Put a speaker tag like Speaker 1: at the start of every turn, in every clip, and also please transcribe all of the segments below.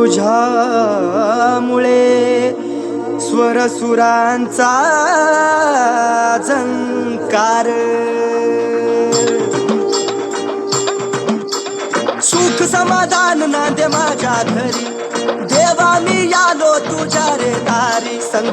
Speaker 1: तुझ्यामुळे स्वरसुरांचा झंकार. सुख समाधान नांदे माझ्या घरी. देवा मी आलो तुझ्या रे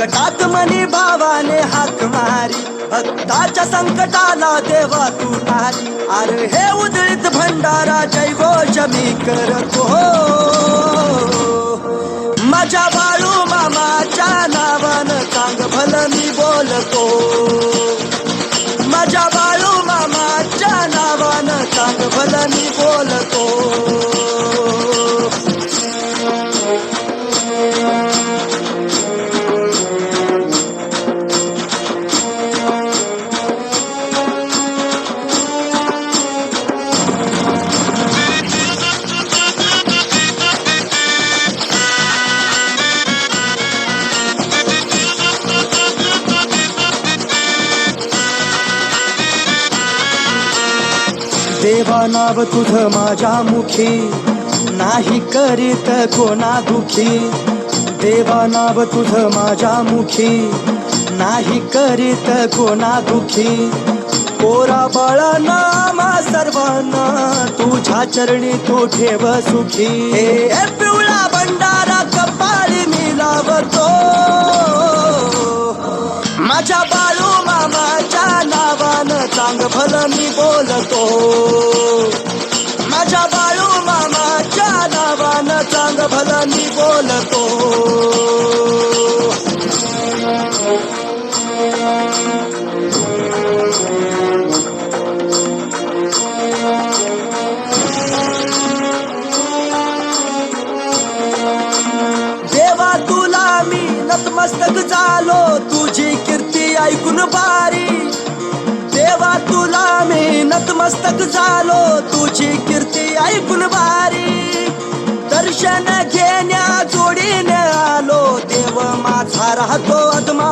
Speaker 1: संकटात मनी भावाने हाक मारी. भक्ताच्या संकटाला देवा तू आली अरे हे उदळीत भंडारा जय घोष मी करतो. माझ्या बाळू मामाच्या नावानं सांग भल मी बोलतो. माझ्या बाळू मामाच्या नावानं सांग भल मी बोलतो. देवा नाव तुझ माझ्या मुखी. नाही करीत कोणा दुखी. देवा नाव तुझ माझ्या मुखी. नाही करीत कोणा दुखी. कोरा बाळा नामा सर्वांना तुझ्या चरणी तू ठेव सुखी. हे पिवळा भंडारा कपाळी मी लावतो. माझ्या बाळू मामाच्या नावानं चांग भलं मी बोलतो. मी बोलतो. देवा तुला मी नतमस्तक झालो. तुझी कीर्ती ऐकून बारी देवा तुला मी नतमस्तक झालो. तुझी कीर्ती ऐकून बारी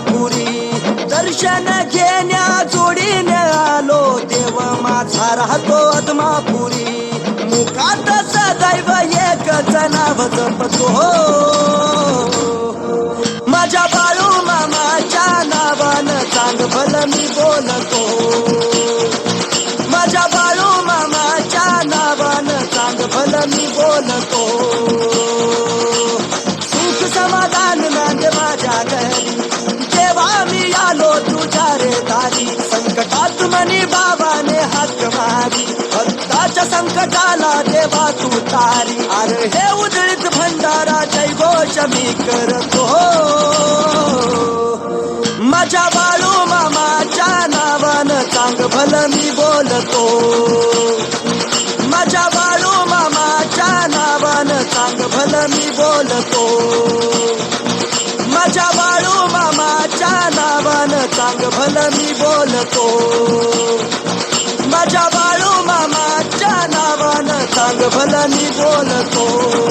Speaker 1: पुरी दर्शन घेण्या जोडीने आलो देव माझा राहतो अदमापुरी मुखात सदैव एकच नाव जपतो. माझ्या बाळू मामाच्या नावानं चांग भल मी बोलतो. माझ्या बाळू मामाच्या नावानं चांग भल मी बोलतो. संकटाला देवा तू तारी. अरे हे उजळीत भंडारा जय घोष मी करतो. माझ्या बाळू मामाच्या नावानं चांग भल मी बोलतो. माझ्या बाळू मामाच्या नावानं चांग भल मी बोलतो. माझ्या बाळू मामाच्या नावानं चांग भल मी बोलतो. माझ्या बाळू मामाच्या